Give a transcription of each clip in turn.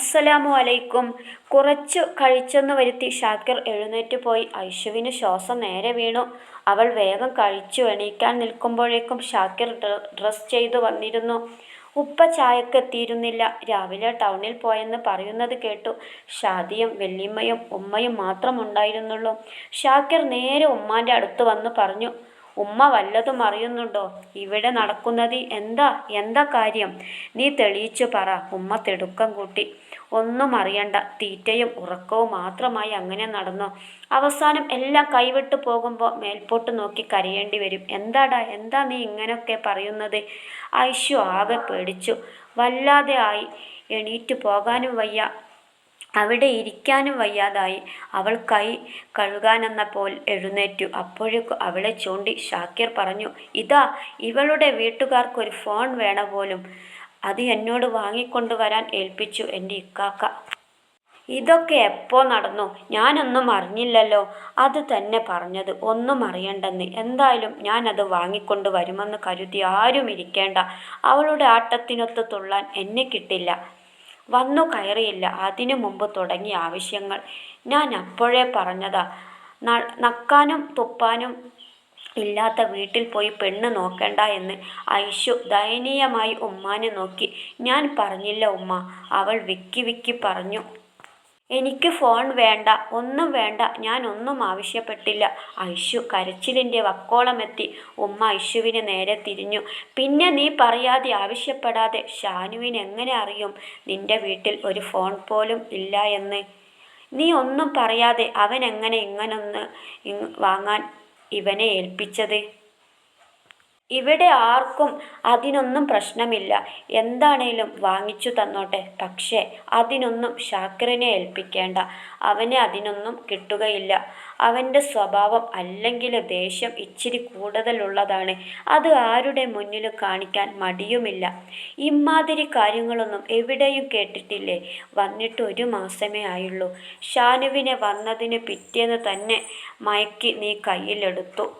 അസ്സലാമു അലൈക്കും. കുറച്ചു കഴിച്ചെന്ന് വരുത്തി ഷാക്കിർ എഴുന്നേറ്റ് പോയി. ഐഷുവിന് ശ്വാസം നേരെ വീണു. അവൾ വേഗം കഴിച്ചു. എണീക്കാൻ നിൽക്കുമ്പോഴേക്കും ഷാക്കിർ ഡ്രസ് ചെയ്തു വന്നിരുന്നു. ഉപ്പ ചായക്ക് എത്തിയിരുന്നില്ല. രാവിലെ ടൗണിൽ പോയെന്ന് പറയുന്നത് കേട്ടു. ഷാദിയും വെള്ളിമ്മയും ഉമ്മയും മാത്രം ഉണ്ടായിരുന്നുള്ളൂ. ഷാക്കിർ നേരെ ഉമ്മാന്റെ അടുത്ത് വന്ന് പറഞ്ഞു ഉമ്മ വല്ലതും അറിയുന്നുണ്ടോ? ഇവിടെ നടക്കുന്നത് എന്താ? എന്താ കാര്യം? നീ തെളിയിച്ചു പറ. ഉമ്മ തിടുക്കം കൂട്ടി. ഒന്നും അറിയണ്ട. തീറ്റയും ഉറക്കവും മാത്രമായി അങ്ങനെ നടന്നു? അവസാനം എല്ലാം കൈവിട്ട് പോകുമ്പോൾ മേൽപോട്ട് നോക്കി കരയേണ്ടി വരും. എന്താടാ? എന്താ നീ ഇങ്ങനെയൊക്കെ പറയുന്നത്? ഐശു ആകെ പേടിച്ചു. വല്ലാതെ ആയി. എണീറ്റ് പോകാനും വയ്യ. അവിടെ ഇരിക്കാനും വയ്യാതായി. അവൾ കൈ കഴുകാനെന്ന പോൽ എഴുന്നേറ്റു. അപ്പോഴേക്കും അവളെ ചൂണ്ടി ഷാക്കിർ പറഞ്ഞു ഇതാ ഇവളുടെ വീട്ടുകാർക്കൊരു ഫോൺ വേണ പോലും അത് എന്നോട് വാങ്ങിക്കൊണ്ടു വരാൻ ഏൽപ്പിച്ചു എന്റെ ഇക്കാക്ക. ഇതൊക്കെ എപ്പോൾ നടന്നു? ഞാനൊന്നും അറിഞ്ഞില്ലല്ലോ. അത് തന്നെ പറഞ്ഞത്. ഒന്നും അറിയണ്ടെന്ന്. എന്തായാലും ഞാനത് വാങ്ങിക്കൊണ്ട് വരുമെന്ന് കരുതി ആരും ഇരിക്കേണ്ട. അവളുടെ ആട്ടത്തിനൊത്ത് തുള്ളാൻ എന്നെ കിട്ടില്ല. വന്നു കയറിയില്ല. അതിനു മുമ്പ് തുടങ്ങിയ ആവശ്യങ്ങൾ. ഞാൻ അപ്പോഴേ പറഞ്ഞതാ നക്കാനും തുപ്പാനും ഇല്ലാത്ത വീട്ടിൽ പോയി പെണ്ണ് നോക്കണ്ട എന്ന് ഐഷു ദയനീയമായി ഉമ്മാനെ നോക്കി. ഞാൻ പറഞ്ഞില്ല ഉമ്മ. അവൾ വിക്കി വിക്കി പറഞ്ഞു. എനിക്ക് ഫോൺ വേണ്ട ഒന്നും വേണ്ട ഞാൻ ഒന്നും ആവശ്യപ്പെട്ടില്ല. ഐഷു കരച്ചിലിന്റെ വക്കോളമെത്തി. ഉമ്മ ഐഷുവിന് നേരെ തിരിഞ്ഞു. പിന്നെ നീ പറയാതെ ആവശ്യപ്പെടാതെ ഷാനുവിന് എങ്ങനെ അറിയും? നിന്റെ വീട്ടിൽ ഒരു ഫോൺ പോലും ഇല്ല എന്ന്. നീ ഒന്നും പറയാതെ അവൻ എങ്ങനെ ഇങ്ങനൊന്ന് വാങ്ങാൻ ഇവനെ ഏൽപ്പിച്ചത്? ഇവിടെ ആർക്കും അതിനൊന്നും പ്രശ്നമില്ല. എന്താണേലും വാങ്ങിച്ചു തന്നോട്ടെ. പക്ഷേ അതിനൊന്നും ശാക്രനെ ഏൽപ്പിക്കേണ്ട. അവനെ അതിനൊന്നും കിട്ടുകയില്ല. അവന്റെ സ്വഭാവം അല്ലെങ്കിൽ ദേഷ്യം ഇച്ചിരി കൂടുതലുള്ളതാണ്. അത് ആരുടെ മുന്നിലും കാണിക്കാൻ മടിയുമില്ല. ഇമാതിരി കാര്യങ്ങളൊന്നും എവിടെയും കേട്ടിട്ടില്ലേ? വന്നിട്ട് ഒരു മാസമേ ആയുള്ളൂ. ഷാനുവിനെ വന്നതിന് പിറ്റേന്ന് തന്നെ മയക്കി നീ കയ്യിലെടുത്തു.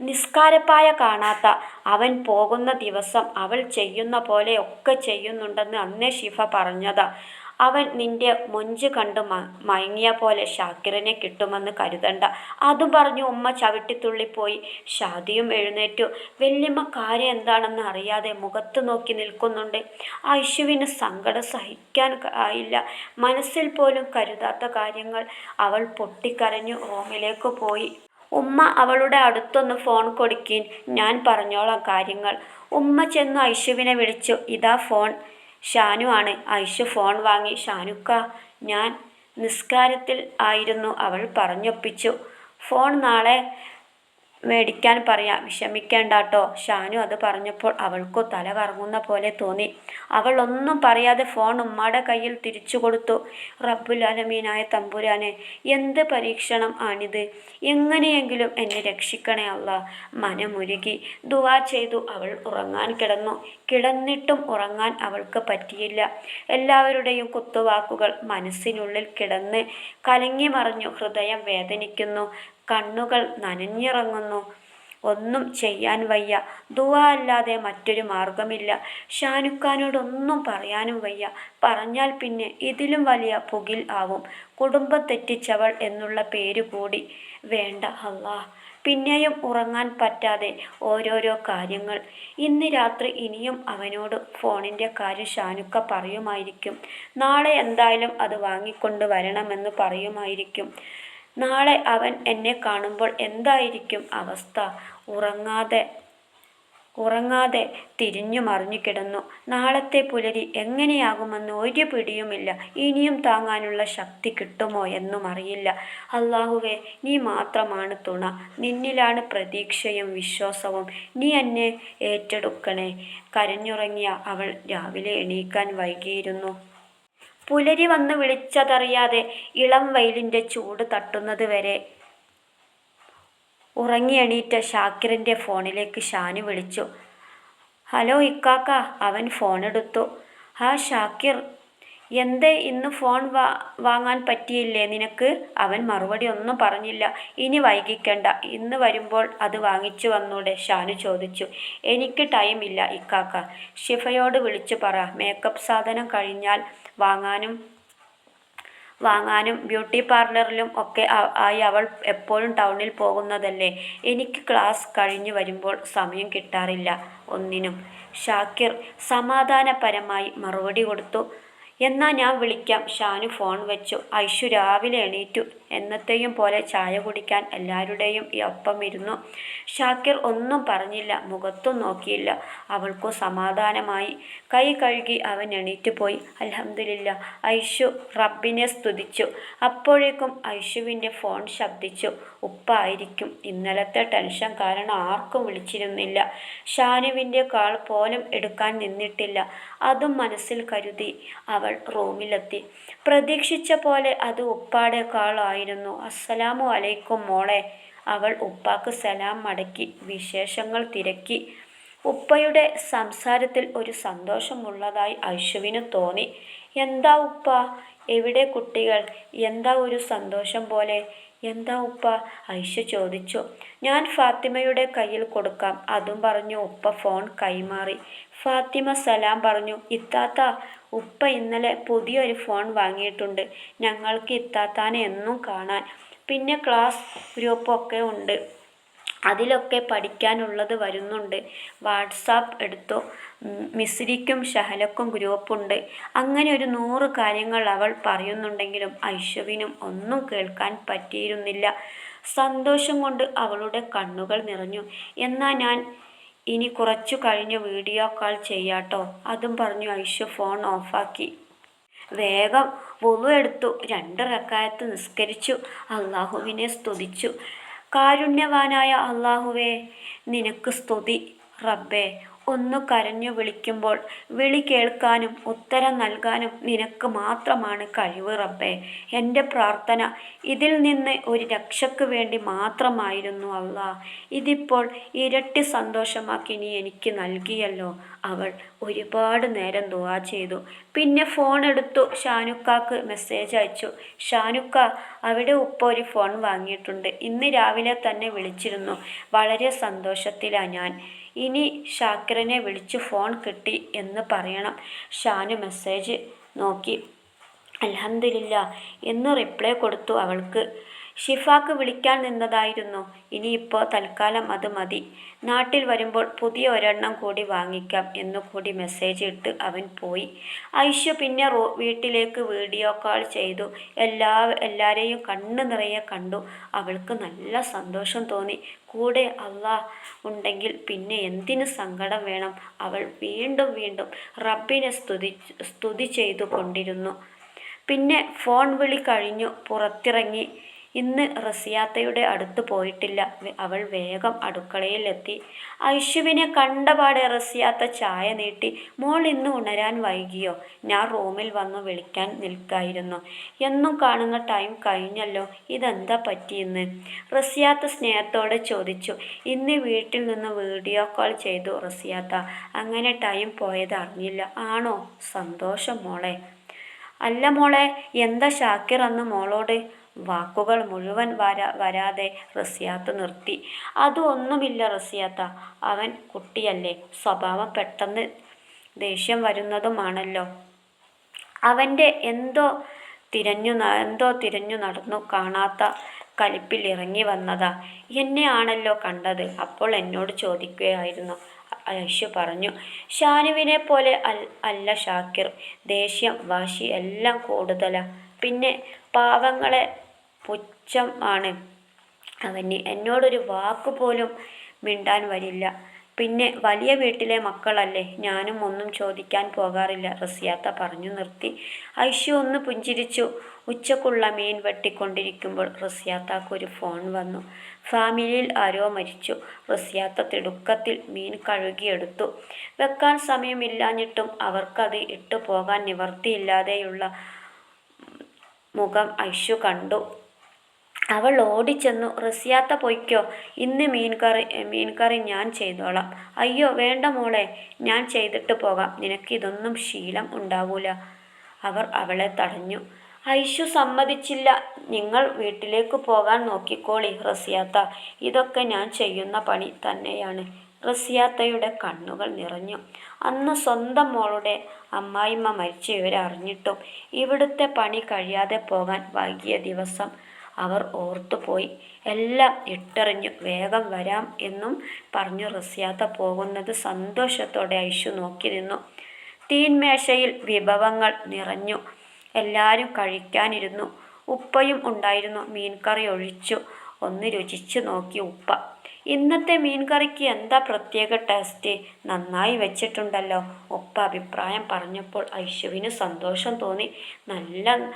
നിസ്കാരപ്പായ കാണാത്ത അവൻ പോകുന്ന ദിവസം അവൾ ചെയ്യുന്ന പോലെ ഒക്കെ ചെയ്യുന്നുണ്ടെന്ന് അന്നേ ഷിഫ പറഞ്ഞതാ. അവൻ നിന്റെ മൊഞ്ച് കണ്ടു മയങ്ങിയ പോലെ ഷാക്കിറിനെ കിട്ടുമെന്ന് കരുതണ്ട. അതും പറഞ്ഞു ഉമ്മ ചവിട്ടിത്തുള്ളിപ്പോയി ഷാദിയും എഴുന്നേറ്റു. വല്യമ്മ കാര്യം എന്താണെന്ന് അറിയാതെ മുഖത്ത് നോക്കി നിൽക്കുന്നുണ്ട്. ഐശുവിന് സങ്കടം സഹിക്കാൻ ആയില്ല. മനസ്സിൽ പോലും കരുതാത്ത കാര്യങ്ങൾ അവൾ പൊട്ടിക്കരഞ്ഞു റൂമിലേക്ക് പോയി. ഉമ്മ അവളുടെ അടുത്തൊന്ന് ഫോൺ കൊടുക്കീൻ. ഞാൻ പറഞ്ഞോളാം കാര്യങ്ങൾ. ഉമ്മ ചെന്നു ഐഷുവിനെ വിളിച്ചു. ഇതാ ഫോൺ ഷാനു ആണ്. ഐഷു ഫോൺ വാങ്ങി. ഷാനുക്ക ഞാൻ നിസ്കാരത്തിൽ ആയിരുന്നു. അവൾ പറഞ്ഞൊപ്പിച്ചു. ഫോൺ നാളെ മേടിക്കാൻ പറയാം. വിഷമിക്കേണ്ടാട്ടോ. ഷാനു അത് പറഞ്ഞപ്പോൾ അവൾക്കു തല കറങ്ങുന്ന പോലെ തോന്നി. അവൾ ഒന്നും പറയാതെ ഫോൺ ഉമ്മയുടെ കയ്യിൽ തിരിച്ചു കൊടുത്തു. റബ്ബുലാലമീനായ തമ്പുരാനെ എന്ത് പരീക്ഷണം ആണിത്? എങ്ങനെയെങ്കിലും എന്നെ രക്ഷിക്കണേ അല്ല മനമുരുകി ദുവാ ചെയ്തു. അവൾ ഉറങ്ങാൻ കിടന്നു. കിടന്നിട്ടും ഉറങ്ങാൻ അവൾക്ക് പറ്റിയില്ല. എല്ലാവരുടെയും കുത്തുവാക്കുകൾ മനസ്സിനുള്ളിൽ കിടന്ന് കലങ്ങി മറിഞ്ഞു. ഹൃദയം വേദനിക്കുന്നു. കണ്ണുകൾ നനഞ്ഞിറങ്ങുന്നു. ഒന്നും ചെയ്യാൻ വയ്യ. ദുവാ അല്ലാതെ മറ്റൊരു മാർഗമില്ല ഷാനുഖാനോടൊന്നും പറയാനും വയ്യ. പറഞ്ഞാൽ പിന്നെ ഇതിലും വലിയ പുകിൽ ആവും. കുടുംബം തെറ്റിച്ചവൾ എന്നുള്ള പേര് കൂടി വേണ്ട അള്ളാ. പിന്നെയും ഉറങ്ങാൻ പറ്റാതെ ഓരോരോ കാര്യങ്ങൾ. ഇന്ന് രാത്രി ഇനിയും അവനോട് ഫോണിന്റെ കാര്യം ഷാനുക്ക പറയുമായിരിക്കും. നാളെ എന്തായാലും അത് വാങ്ങിക്കൊണ്ട് വരണമെന്ന് പറയുമായിരിക്കും. നാളെ അവൻ എന്നെ കാണുമ്പോൾ എന്തായിരിക്കും അവസ്ഥ? ഉറങ്ങാതെ ഉറങ്ങാതെ തിരിഞ്ഞു മറിഞ്ഞു കിടന്നു. നാളത്തെ പുലരി എങ്ങനെയാകുമെന്ന് ഒരു പിടിയുമില്ല. ഇനിയും താങ്ങാനുള്ള ശക്തി കിട്ടുമോ എന്നും അറിയില്ല. അള്ളാഹുവെ നീ മാത്രമാണ് തുണ. നിന്നിലാണ് പ്രതീക്ഷയും വിശ്വാസവും. നീ എന്നെ ഏറ്റെടുക്കണേ. കരഞ്ഞുറങ്ങിയ അവൾ രാവിലെ എണീക്കാൻ വൈകിയിരുന്നു. പുലരി വന്ന് വിളിച്ചതറിയാതെ ഇളം വെയിലിന്റെ ചൂട് തട്ടുന്നത് വരെ. ഉറങ്ങിയെണീറ്റ ഷാക്കിറിന്റെ ഫോണിലേക്ക് ഷാനു വിളിച്ചു. ഹലോ ഇക്കാക്ക അവൻ ഫോണെടുത്തു. ആ ഷാക്കിർ എന്തേ ഇന്ന് ഫോൺ വാ വാങ്ങാൻ പറ്റിയില്ലേ? നിനക്ക്? അവൻ മറുപടി ഒന്നും പറഞ്ഞില്ല. ഇനി വൈകിക്കണ്ട. ഇന്ന് വരുമ്പോൾ അത് വാങ്ങിച്ചു വന്നൂടെ? ഷാനു ചോദിച്ചു. എനിക്ക് ടൈം ടൈമില്ല ഇക്കാക്ക. ഷിഫയോട് വിളിച്ചു പറ. മേക്കപ്പ് സാധനം കഴിഞ്ഞാൽ വാങ്ങാനും വാങ്ങാനും ബ്യൂട്ടി പാർലറിലും ഒക്കെ ആയി അവൾ എപ്പോഴും ടൗണിൽ പോകുന്നതല്ലേ? എനിക്ക് ക്ലാസ് കഴിഞ്ഞു വരുമ്പോൾ സമയം കിട്ടാറില്ല. ഒന്നിനും. ഷാക്കിർ സമാധാനപരമായി മറുപടി കൊടുത്തു. എന്നാ ഞാൻ വിളിക്കാം. ഷാനു ഫോൺ വെച്ചു. ഐഷു രാവിലെ എണീറ്റു. എന്നത്തെയും പോലെ ചായ കുടിക്കാൻ എല്ലാവരുടെയും ഒപ്പം ഇരുന്നു. ഷാക്കിർ ഒന്നും പറഞ്ഞില്ല. മുഖത്തും നോക്കിയില്ല. അവൾക്കു സമാധാനമായി. കൈ കഴുകി അവൻ എണീറ്റ് പോയി. അലഹമില്ല ഐഷു റബ്ബിനെ സ്തുതിച്ചു. അപ്പോഴേക്കും ഐഷുവിന്റെ ഫോൺ ശബ്ദിച്ചു. ഉപ്പായിരിക്കും ഇന്നലത്തെ ടെൻഷൻ കാരണം ആർക്കും വിളിച്ചിരുന്നില്ല. ഷാനുവിന്റെ കാൾ പോലും എടുക്കാൻ നിന്നിട്ടില്ല. അതും മനസ്സിൽ കരുതി. റൂമിലെത്തി. പ്രതീക്ഷിച്ച പോലെ അത് ഉപ്പാടെ കാളായിരുന്നു അസ്സലാമു അലൈക്കും മോളെ അവൾ ഉപ്പാക്ക് സലാം മടക്കി വിശേഷങ്ങൾ തിരക്കി. ഉപ്പയുടെ സംസാരത്തിൽ ഒരു സന്തോഷമുള്ളതായി ഐഷുവിന് തോന്നി. എന്താ ഉപ്പ എവിടെ കുട്ടികൾ? എന്താ ഒരു സന്തോഷം പോലെ? എന്താ ഉപ്പ? ഐഷ ചോദിച്ചു. ഞാൻ ഫാത്തിമയുടെ കയ്യിൽ കൊടുക്കാം. അതും പറഞ്ഞു ഉപ്പ ഫോൺ കൈമാറി. ഫാത്തിമ സലാം പറഞ്ഞു ഇത്താത്ത ഉപ്പ ഇന്നലെ പുതിയൊരു ഫോൺ വാങ്ങിയിട്ടുണ്ട്. ഞങ്ങൾക്ക് ഇത്താത്താനെ എന്നും കാണാൻ. പിന്നെ ക്ലാസ് ഗ്രൂപ്പൊക്കെ ഉണ്ട്. അതിലൊക്കെ പഠിക്കാനുള്ളത് വരുന്നുണ്ട്. വാട്സാപ്പ് എടുത്തു. മിസ്രിക്കും ഷഹലക്കും ഗ്രൂപ്പുണ്ട് അങ്ങനെ ഒരു നൂറ് കാര്യങ്ങൾ അവൾ പറയുന്നുണ്ടെങ്കിലും ഐഷവിനും ഒന്നും കേൾക്കാൻ പറ്റിയിരുന്നില്ല. സന്തോഷം കൊണ്ട് അവളുടെ കണ്ണുകൾ നിറഞ്ഞു. എന്നാൽ ഞാൻ ഇനി കുറച്ചു കഴിഞ്ഞ് വീഡിയോ കോൾ ചെയ്യാട്ടോ. അതും പറഞ്ഞു ഐഷു ഫോൺ ഓഫാക്കി. വേഗം വുളു എടുത്തു. രണ്ട് റക്കായത്ത് നിസ്കരിച്ചു. അള്ളാഹുവിനെ സ്തുതിച്ചു. കാരുണ്യവാനായ അള്ളാഹുവേ നിനക്ക് സ്തുതി. റബ്ബേ ഒന്നു കരഞ്ഞു വിളിക്കുമ്പോൾ വിളി കേൾക്കാനും ഉത്തരം നൽകാനും നിനക്ക് മാത്രമാണ് കഴിവ് റബ്ബേ. എന്റെ പ്രാർത്ഥന ഇതിൽ നിന്ന് ഒരു രക്ഷയ്ക്ക് വേണ്ടി മാത്രമായിരുന്നു അല്ല ഇതിപ്പോൾ ഇരട്ടി സന്തോഷമാക്കി നീ എനിക്ക് നൽകിയല്ലോ. അവൾ ഒരുപാട് നേരം ദുവാ ചെയ്തു. പിന്നെ ഫോൺ എടുത്തു. ഷാനുക്കാക്ക് മെസ്സേജ് അയച്ചു. ഷാനുക്ക അവിടെ ഉപ്പ ഒരു ഫോൺ വാങ്ങിയിട്ടുണ്ട്. ഇന്ന് രാവിലെ തന്നെ വിളിച്ചിരുന്നു. വളരെ സന്തോഷത്തിലാണ് ഞാൻ. ഇനി ഷാക്കിറിനെ വിളിച്ച് ഫോൺ കിട്ടി എന്ന് പറയണം. ഷാനു മെസ്സേജ് നോക്കി. അലഹമില്ല എന്ന് റിപ്ലൈ കൊടുത്തു അവൾക്ക്. ഷിഫാക്ക് വിളിക്കാൻ നിന്നതായിരുന്നു. ഇനിയിപ്പോൾ തൽക്കാലം അത് മതി. നാട്ടിൽ വരുമ്പോൾ പുതിയ ഒരെണ്ണം കൂടി വാങ്ങിക്കാം എന്നു കൂടി മെസ്സേജ് ഇട്ട് അവൻ പോയി. ഐഷ പിന്നെ റോ വീട്ടിലേക്ക് വീഡിയോ കോൾ ചെയ്തു. എല്ലാ എല്ലാവരെയും കണ്ണു നിറയെ കണ്ടു. അവൾക്ക് നല്ല സന്തോഷം തോന്നി. കൂടെ അള്ളാ ഉണ്ടെങ്കിൽ പിന്നെ എന്തിനു സങ്കടം വേണം? അവൾ വീണ്ടും വീണ്ടും റബ്ബിനെ സ്തുതി സ്തുതി ചെയ്തു കൊണ്ടിരുന്നു പിന്നെ ഫോൺ വിളി കഴിഞ്ഞു. പുറത്തിറങ്ങി. ഇന്ന് റസിയാത്തയുടെ അടുത്ത് പോയിട്ടില്ല. അവൾ വേഗം അടുക്കളയിലെത്തി. ഐഷുവിനെ കണ്ടപാടെ റസിയാത്ത ചായ നീട്ടി മോൾ ഇന്ന് ഉണരാൻ വൈകിയോ? ഞാൻ റൂമിൽ വന്നു വിളിക്കാൻ നിൽക്കായിരുന്നു. എന്നും കാണുന്ന ടൈം കഴിഞ്ഞല്ലോ. ഇതെന്താ പറ്റിയെന്ന്? റസിയാത്ത സ്നേഹത്തോടെ ചോദിച്ചു. ഇന്ന് വീട്ടിൽ നിന്ന് വീഡിയോ കോൾ ചെയ്തു റസിയാത്ത. അങ്ങനെ ടൈം പോയത് അറിഞ്ഞില്ല. ആണോ? സന്തോഷം മോളെ. അല്ല മോളെ എന്താ ഷാക്കിർ അന്ന് മോളോട് വാക്കുകൾ മുഴുവൻ വരാ വരാതെ റസിയാത്ത നിർത്തി. അതൊന്നുമില്ല റസിയാത്ത അവൻ കുട്ടിയല്ലേ സ്വഭാവം പെട്ടെന്ന് ദേഷ്യം വരുന്നതുമാണല്ലോ. അവന്റെ എന്തോ തിരഞ്ഞു എന്തോ തിരഞ്ഞു നടന്നു കാണാത്ത കലിപ്പിൽ ഇറങ്ങി വന്നതാ. എന്നെ ആണല്ലോ കണ്ടത്? അപ്പോൾ എന്നോട് ചോദിക്കുകയായിരുന്നു. ഐഷു പറഞ്ഞു ഷാനുവിനെ പോലെ അല്ല ഷാക്കിർ. ദേഷ്യം വാശി എല്ലാം കൂടുതലാ. പിന്നെ പാവങ്ങളെ പുച്ഛം ആണ്. അവന് എന്നോടൊരു വാക്ക് പോലും മിണ്ടാൻ വരില്ല. പിന്നെ വലിയ വീട്ടിലെ മക്കളല്ലേ? ഞാനും ഒന്നും ചോദിക്കാൻ പോകാറില്ല. റസിയാത്ത പറഞ്ഞു നിർത്തി. ഐഷു ഒന്ന് പുഞ്ചിരിച്ചു. ഉച്ചക്കുള്ള മീൻ വെട്ടിക്കൊണ്ടിരിക്കുമ്പോൾ റസിയാത്താക്ക് ഒരു ഫോൺ വന്നു. ഫാമിലിയിൽ ആരോ മരിച്ചു. റസിയാത്ത തിടുക്കത്തിൽ മീൻ കഴുകിയെടുത്തു. വെക്കാൻ സമയമില്ലാഞ്ഞിട്ടും അവർക്കത് ഇട്ടു പോകാൻ നിവർത്തിയില്ലാതെയുള്ള മുഖം ഐഷു കണ്ടു. അവൾ ഓടിച്ചെന്നു റസിയാത്ത പൊയ്ക്കോ ഇന്ന് മീൻകറി മീൻകറി ഞാൻ ചെയ്തോളാം. അയ്യോ വേണ്ട മോളെ ഞാൻ ചെയ്തിട്ട് പോകാം. നിനക്കിതൊന്നും ശീലം ഉണ്ടാവൂല. അവർ അവളെ തടഞ്ഞു. ഐഷു സമ്മതിച്ചില്ല. നിങ്ങൾ വീട്ടിലേക്ക് പോകാൻ നോക്കിക്കോളി റസിയാത്ത. ഇതൊക്കെ ഞാൻ ചെയ്യുന്ന പണി തന്നെയാണ്. റസിയാത്തയുടെ കണ്ണുകൾ നിറഞ്ഞു. അന്ന് സ്വന്തം മോളുടെ അമ്മായിമ്മ മരിച്ച ഇവരറിഞ്ഞിട്ടും ഇവിടുത്തെ പണി കഴിയാതെ പോകാൻ വൈകിയ ദിവസം അവർ ഓർത്തുപോയി. എല്ലാം ഇട്ടെറിഞ്ഞു വേഗം വരാം എന്നും പറഞ്ഞു റസിയാത്ത പോകുന്നത് സന്തോഷത്തോടെ ഐഷു നോക്കി നിന്നു തീൻമേശയിൽ വിഭവങ്ങൾ നിറഞ്ഞു. എല്ലാവരും കഴിക്കാനിരുന്നു. ഉപ്പയും ഉണ്ടായിരുന്നു. മീൻകറി ഒഴിച്ചു. ഒന്ന് രുചിച്ചു നോക്കി ഉപ്പ. ഇന്നത്തെ മീൻകറിക്ക് എന്താ പ്രത്യേക ടേസ്റ്റ്? നന്നായി വെച്ചിട്ടുണ്ടല്ലോ. ഉപ്പ അഭിപ്രായം പറഞ്ഞപ്പോൾ ഐശുവിന് സന്തോഷം തോന്നി. നല്ല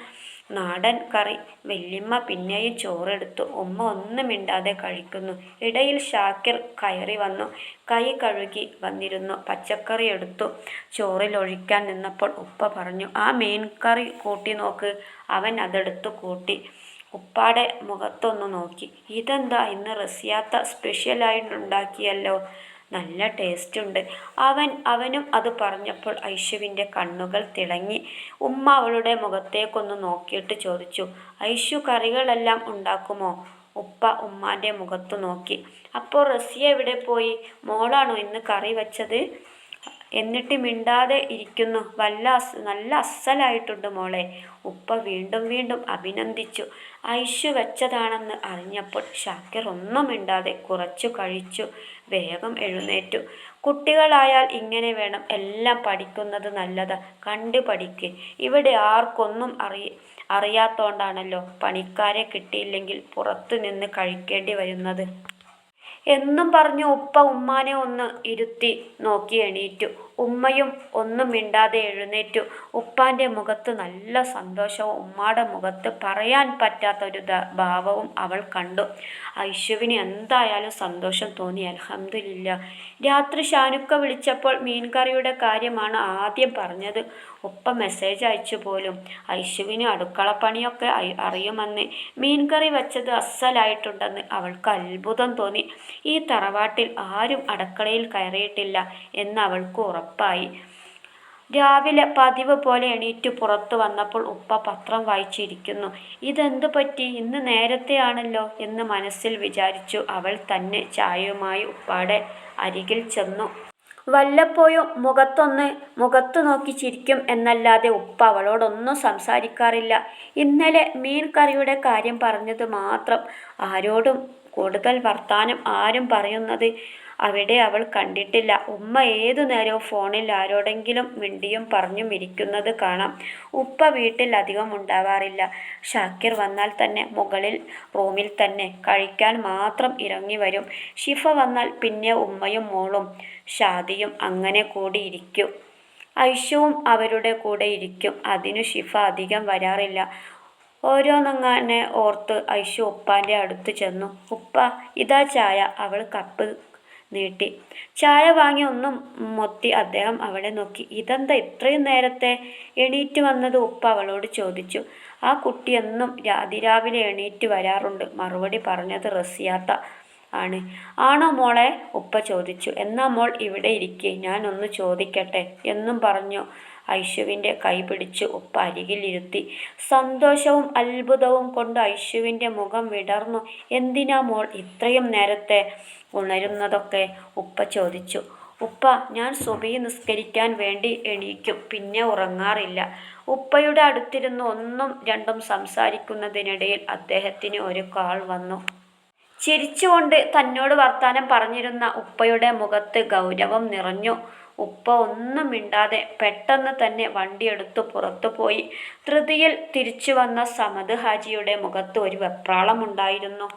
നാടൻ കറി. വല്യമ്മ പിന്നെയും ചോറെടുത്തു. ഉമ്മ ഒന്നും മിണ്ടാതെ കഴിക്കുന്നു. ഇടയിൽ ഷാക്കിർ കയറി വന്നു. കൈ കഴുകി വന്നിരുന്നു. പച്ചക്കറി എടുത്തു. ചോറിൽ ഒഴിക്കാൻ നിന്നപ്പോൾ ഉപ്പ പറഞ്ഞു ആ മീൻ കറി കൂട്ടി നോക്ക് അവൻ അതെടുത്തു കൂട്ടി. ഉപ്പാടെ മുഖത്തൊന്ന് നോക്കി. ഇതെന്താ? ഇന്ന് റസിയാത്ത സ്പെഷ്യലായിട്ടുണ്ടാക്കിയല്ലോ നല്ല ടേസ്റ്റ് ഉണ്ട് അവൻ അവനും അത് പറഞ്ഞപ്പോൾ ഐഷുവിന്റെ കണ്ണുകൾ തിളങ്ങി. ഉമ്മ അവളുടെ മുഖത്തേക്കൊന്ന് നോക്കിയിട്ട് ചോദിച്ചു ഐഷു കറികളെല്ലാം ഉണ്ടാക്കുമോ? ഉപ്പ ഉമ്മാന്റെ മുഖത്ത് നോക്കി. അപ്പോൾ റസിയ എവിടെ പോയി? മോളാണോ ഇന്ന് കറി വെച്ചത്? എന്നിട്ട് മിണ്ടാതെ ഇരിക്കുന്നു. വല്ല നല്ല അസ്സലായിട്ടുണ്ട് മോളെ. ഉപ്പ വീണ്ടും വീണ്ടും അഭിനന്ദിച്ചു. ഐഷു വെച്ചതാണെന്ന് അറിഞ്ഞപ്പോൾ ഷാക്കിർ ഒന്നും മിണ്ടാതെ കുറച്ചു കഴിച്ചു. വേഗം എഴുന്നേറ്റു. കുട്ടികളായാൽ ഇങ്ങനെ വേണം എല്ലാം പഠിക്കുന്നത് നല്ലതാ. കണ്ടു പഠിക്ക്. ഇവിടെ ആർക്കൊന്നും അറിയ അറിയാത്തോണ്ടാണല്ലോ പണിക്കാരെ കിട്ടിയില്ലെങ്കിൽ പുറത്തു നിന്ന് കഴിക്കേണ്ടി വരുന്നത്. എന്നും പറഞ്ഞ് ഉപ്പ ഉമ്മാനെ ഒന്ന് ഇരുത്തി നോക്കി എണീറ്റു. ഉമ്മയും ഒന്നും മിണ്ടാതെ എഴുന്നേറ്റു. ഉപ്പാന്റെ മുഖത്ത് നല്ല സന്തോഷവും ഉമ്മാടെ മുഖത്ത് പറയാൻ പറ്റാത്ത ഒരു ഭാവവും അവൾ കണ്ടു. ഐശുവിന് എന്തായാലും സന്തോഷം തോന്നി. അലഹമില്ല രാത്രി ഷാനുക്ക വിളിച്ചപ്പോൾ മീൻകറിയുടെ കാര്യമാണ് ആദ്യം പറഞ്ഞത്. ഉപ്പ മെസ്സേജ് അയച്ചു പോലും. ഐശുവിന് അടുക്കളപ്പണിയൊക്കെ അറിയുമെന്ന്. മീൻകറി വെച്ചത് അസ്സലായിട്ടുണ്ടെന്ന് അവൾക്ക് അത്ഭുതം തോന്നി. ഈ തറവാട്ടിൽ ആരും അടുക്കളയിൽ കയറിയിട്ടില്ല എന്ന് അവൾക്ക് ഉറപ്പായി. രാവിലെ പതിവ് പോലെ എണീറ്റ് പുറത്തു വന്നപ്പോൾ ഉപ്പ പത്രം വായിച്ചിരിക്കുന്നു. ഇതെന്തു പറ്റി? ഇന്ന് നേരത്തെയാണല്ലോ എന്ന് മനസ്സിൽ വിചാരിച്ചു അവൾ തന്നെ ചായയുമായി ഉപ്പാടെ അരികിൽ ചെന്നു. വല്ലപ്പോഴും മുഖത്തൊന്ന് മുഖത്തു നോക്കി ചിരിക്കും എന്നല്ലാതെ ഉപ്പ അവളോടൊന്നും സംസാരിക്കാറില്ല. ഇന്നലെ മീൻ കറിയുടെ കാര്യം പറഞ്ഞത് മാത്രം ആരോടും കൂടുതൽ വർത്താനം ആരും പറയുന്നത് അവിടെ അവൾ കണ്ടിട്ടില്ല. ഉമ്മ ഏതു നേരവും ഫോണിൽ ആരോടെങ്കിലും മിണ്ടിയും പറഞ്ഞും ഇരിക്കുന്നത് കാണാം. ഉപ്പ വീട്ടിൽ അധികം ഉണ്ടാവാറില്ല. ഷാക്കിർ വന്നാൽ തന്നെ മുകളിൽ റൂമിൽ തന്നെ കഴിക്കാൻ മാത്രം ഇറങ്ങി വരും. ഷിഫ വന്നാൽ പിന്നെ ഉമ്മയും മോളും ഷാദിയും അങ്ങനെ കൂടി ഇരിക്കും. ഐഷവും അവരുടെ കൂടെ ഇരിക്കും. അതിനു ഷിഫ അധികം വരാറില്ല. ഓരോന്നങ്ങനെ ഓർത്ത് ഐഷു ഉപ്പാന്റെ അടുത്ത് ചെന്നു. ഉപ്പ ഇതാ ചായ. അവൾ കപ്പ് നീട്ടി. ചായ വാങ്ങി ഒന്നും മൊത്തി അദ്ദേഹം അവളെ നോക്കി. ഇതെന്താ ഇത്രയും നേരത്തെ എണീറ്റ് വന്നത്? ഉപ്പ അവളോട് ചോദിച്ചു. ആ കുട്ടി എന്നും അതിരാവിലെ എണീറ്റ് വരാറുണ്ട്. മറുപടി പറഞ്ഞത് റസിയാത്ത ആണ്. ആണോ മോളെ? ഉപ്പ ചോദിച്ചു. എന്നാ മോൾ ഇവിടെ ഇരിക്കെ. ഞാനൊന്ന് ചോദിക്കട്ടെ? എന്നും പറഞ്ഞു ഐശുവിന്റെ കൈ പിടിച്ച് ഉപ്പ അരികിലിരുത്തി. സന്തോഷവും അത്ഭുതവും കൊണ്ട് ഐശുവിന്റെ മുഖം വിടർന്നു. എന്തിനാ മോൾ ഇത്രയും നേരത്തെ ഉണരുന്നതൊക്കെ ഉപ്പ ചോദിച്ചു. ഉപ്പ ഞാൻ സുബി നിസ്കരിക്കാൻ വേണ്ടി എണീക്കും. പിന്നെ ഉറങ്ങാറില്ല. ഉപ്പയുടെ അടുത്തിരുന്ന് ഒന്നും രണ്ടും സംസാരിക്കുന്നതിനിടയിൽ അദ്ദേഹത്തിന് ഒരു കാൾ വന്നു. ചിരിച്ചുകൊണ്ട് തന്നോട് വർത്താനം പറഞ്ഞിരുന്ന ഉപ്പയുടെ മുഖത്ത് ഗൗരവം നിറഞ്ഞു. ഉപ്പ ഒന്നും മിണ്ടാതെ പെട്ടെന്ന് തന്നെ വണ്ടിയെടുത്ത് പുറത്തുപോയി ധൃതിയിൽ തിരിച്ചു വന്ന സമദ് ഹാജിയുടെ മുഖത്ത് ഒരു വെപ്രാളമുണ്ടായിരുന്നു